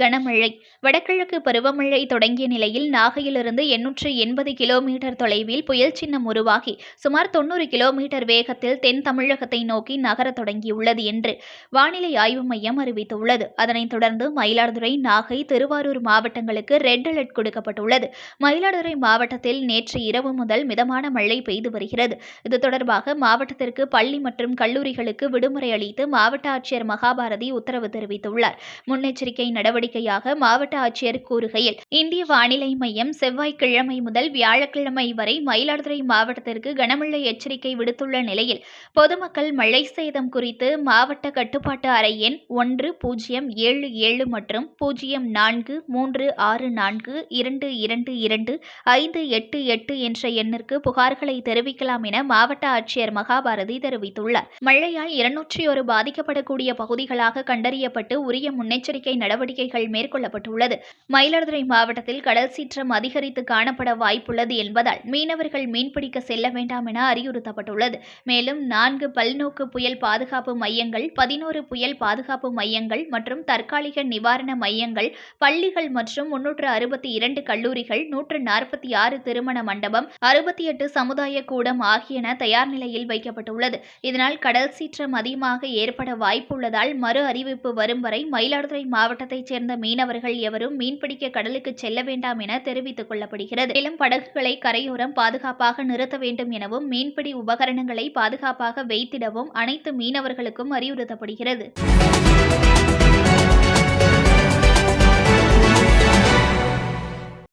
கனமழை. வடகிழக்கு பருவமழை தொடங்கிய நிலையில் நாகையிலிருந்து எண்ணூற்று எண்பது கிலோமீட்டர் தொலைவில் புயல் சின்னம் உருவாகி சுமார் தொண்ணூறு கிலோமீட்டர் வேகத்தில் தென் தமிழகத்தை நோக்கி நகரத் தொடங்கியுள்ளது என்று வானிலை ஆய்வு மையம் அறிவித்துள்ளது. அதனைத் தொடர்ந்து மயிலாடுதுறை நாகை திருவாரூர் மாவட்டங்களுக்கு ரெட் அலர்ட் கொடுக்கப்பட்டுள்ளது. மயிலாடுதுறை மாவட்டத்தில் நேற்று இரவு முதல் மிதமான மழை பெய்து வருகிறது. இது தொடர்பாக மாவட்டத்திற்கு பள்ளி மற்றும் கல்லூரிகளுக்கு விடுமுறை அளித்து மாவட்ட ஆட்சியர் மகாபாரதி உத்தரவு தெரிவித்துள்ளார். முன்னெச்சரிக்கை நடவடிக்கையாக மாவட்ட ஆட்சியர் கூறுகையில் இந்திய வானிலை மையம் செவ்வாய்க்கிழமை முதல் வியாழக்கிழமை வரை மயிலாடுதுறை மாவட்டத்திற்கு கனமழை எச்சரிக்கை விடுத்துள்ள நிலையில் பொதுமக்கள் மழை சேதம் குறித்து மாவட்ட கட்டுப்பாட்டு அறை எண் ஒன்று பூஜ்ஜியம் ஏழு ஏழு மற்றும் பூஜ்ஜியம் நான்கு மூன்று ஆறு நான்கு இரண்டு இரண்டு இரண்டு ஐந்து எட்டு எட்டு என்ற எண்ணிற்கு புகார்களை தெரிவிக்கலாம் என மாவட்ட ஆட்சியர் மகாபாரதி தெரிவித்துள்ளார். மழையால் இருநூற்றி ஒரு பாதிக்கப்படக்கூடிய பகுதிகளாக கண்டறியப்பட்டு உரிய முன்னெச்சரிக்கை நடவடிக்கைகள் மேற்கொள்ளப்பட்டுள்ளது. மயிலாடுதுறை மாவட்டத்தில் கடல் சீற்றம் அதிகரித்து காணப்பட வாய்ப்புள்ளது என்பதால் மீனவர்கள் மீன்பிடிக்க செல்ல வேண்டாம் என அறிவுறுத்தப்பட்டுள்ளது. மேலும் நான்கு பல்நோக்கு புயல் பாதுகாப்பு மையங்கள் பதினோரு புயல் பாதுகாப்பு மையங்கள் மற்றும் தற்காலிக நிவாரண மையங்கள் பள்ளிகள் மற்றும் முன்னூற்று அறுபத்தி இரண்டு கல்லூரிகள் நூற்று நாற்பத்தி ஆறு திருமண மண்டபம் அறுபத்தி எட்டு சமுதாய கூடம் ஆகியன தயார் நிலையில் வைக்கப்பட்டுள்ளது. இதனால் கடல் சீற்றம் அதிகமாக ஏற்பட வாய்ப்புள்ளதால் மறு அறிவிப்பு வரும் வரை மயிலாடுதுறை மாவட்டத்தைச் சேர்ந்த மீனவர்கள் எவரும் மீன்பிடிக்க கடலுக்கு செல்ல வேண்டாம் என தெரிவித்துக் கொள்ளப்படுகிறது. மேலும் படகுகளை கரையோரம் பாதுகாப்பாக நிறுத்த வேண்டும் எனவும் மீன்பிடி உபகரணங்களை பாதுகாப்பாக வைத்திடவும் அனைத்து மீனவர்களுக்கும் அறிவுறுத்தப்படுகிறது.